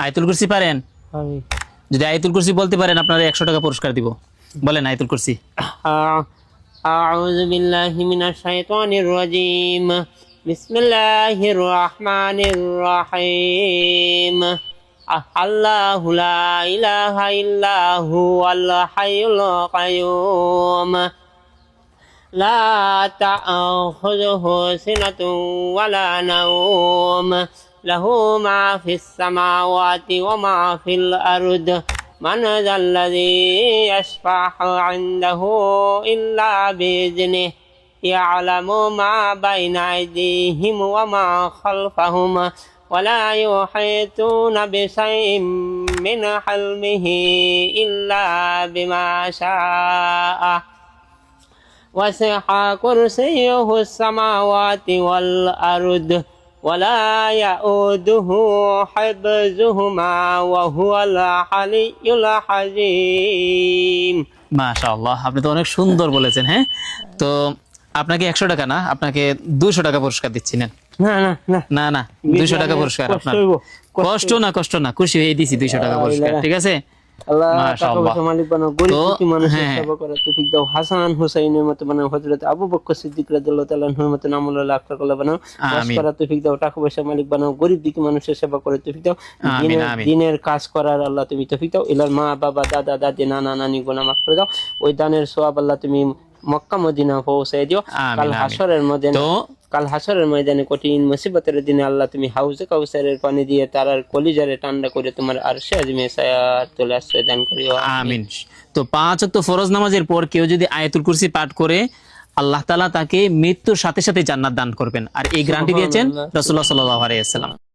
আয়তুল কুরসি পারেন আমি যদি আয়তুল কুরসি বলতে পারেন আপনারা একশো টাকা পুরস্কার দিব বলেন আয়তুল কুরসি أع- أعوذ بالله من الشيطان الرجيم بسم الله الرحمن الرحيم الله لا إله إلا هو الحي القيوم لا تأخذه سنة ولا نوم له ما في السماوات وما في الأرض. من ذا الذي يشفع عنده إلا بإذنه؟ يعلم ما بين أيديهم وما خلفهم ولا يحيطون بشيء من علمه إلا بما شاء. وسع كرسيه السماوات والأرض. ولا يؤوده حفظهما وهو العلي العظيم মাশাআল্লাহ আপনি তো অনেক সুন্দর বলেছেন হ্যাঁ তো আপনাকে একশো টাকা না আপনাকে দুশো টাকা পুরস্কার দিচ্ছি নেন না না না না না দুশো টাকা পুরস্কার কষ্ট আপনার হইবো, কষ্ট না কষ্ট না খুশি হয়ে দিছি দুইশো টাকা পুরস্কার ঠিক আছে আল্লাহ টাকা মাশাআল্লাহ। পয়সা মালিক বানাও। গরিব তো, দুঃখী মানুষের হ্যাঁ। সেবা করার তৌফিক দাও। হাসান হুসাইনের মতো বানাও। হযরত আবু সিদ্দিক বানাও। তৌফিক দাও। টাকা পয়সা মালিক বানাও। গরিব দিকে মানুষের সেবা করে তৌফিক দাও। দিনের কাজ করার আল্লাহ তুমি তফিক দাও। এলার মা বাবা দাদা দাদি নানা নানি গোনা মাফ করে দাও। ওই দানের সওয়াব আল্লাহ তুমি মক্কা মদিনা পৌঁছায় দিও। কাল হাসরের তো কাল হাসরের ময়দানে কঠিন মুসিবতের দিনে আল্লাহ তুমি হাউজে কাউসারের পানি দিয়ে তারার কলিজারে ঠান্ডা করে তোমার আরশে আজমে সায়ার তোলে আশ্রয় দান করিও। আমিন। তো পাঁচ ওয়াক্ত ফরজ নামাজের পর কেউ যদি আয়াতুল কুরসি পাঠ করে আল্লাহ তালা তাকে মৃত্যুর সাথে সাথে জান্নাত দান করবেন। আর এই গ্যারান্টি দিয়েছেন রাসূলুল্লাহ সাল্লাল্লাহু আলাইহি ওয়াসাল্লাম।